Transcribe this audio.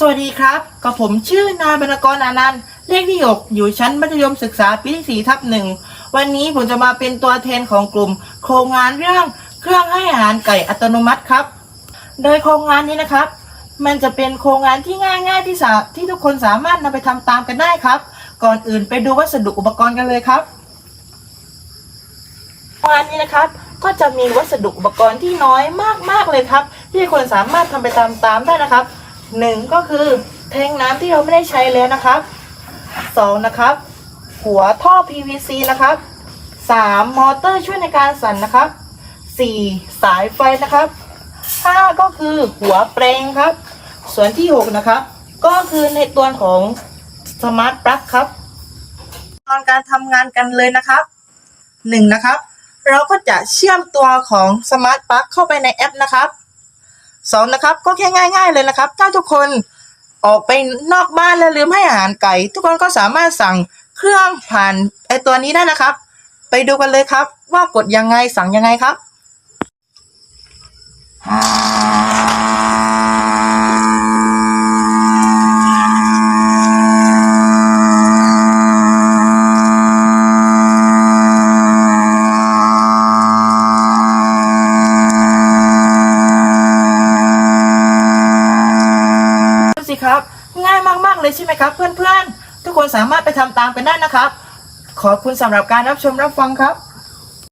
สวัสดีครับกับผมชื่อนายบรรณกรอานันต์เลขที่หกอยู่ชั้นมัธยมศึกษาปีที่สี่ทับหนึ่งวันนี้ผมจะมาเป็นตัวแทนของกลุ่ม โครงงานเรื่องเครื่องให้อาหารไก่อัตโนมัติครับ โดยโครงงานนี้นะครับ มันจะเป็นโครงงานที่ง่ายๆที่สาที่ทุกคนสามารถนำไปทำตามกันได้ครับ ก่อนอื่นไปดูวัสดุอุปกรณ์กันเลยครับวันนี้นะครับก็จะมีวัสดุอุปกรณ์ที่น้อยมากๆเลยครับ ที่คนสามารถทำไปตามตามๆได้นะครับ หนึ่งก็คือแทงน้ำที่เราไม่ได้ใช้แล้วนะครับสองนะครับ หัวท่อ PVC นะครับสามมอเตอร์ช่วยในการสั่นนะครับสี่สายไฟนะครับห้าก็คือหัวแปลงครับ ส่วนที่หกนะครับ ก็คือในตัวของสมาร์ทปลั๊กครับ ตอนการทำงานกันเลยนะครับหนึ่งนะครับ เราก็จะเชื่อมตัวของสมาร์ทปลั๊กเข้าไปในแอปนะครับ สองนะครับก็แค่ง่าย ๆเลยนะครับ ถ้าทุกคนออกไปนอกบ้านแล้วลืมให้อาหารไก่ ทุกคนก็สามารถสั่งเครื่องผ่านไอตัวนี้ได้นะครับ ไปดูกันเลยครับว่ากดยังไงสั่งยังไงครับ ครับ ง่ายมากๆเลยใช่ไหมครับ เพื่อนๆ ทุกคนสามารถไปทำตามกันได้นะครับ ขอบคุณสำหรับการรับชมรับฟังครับ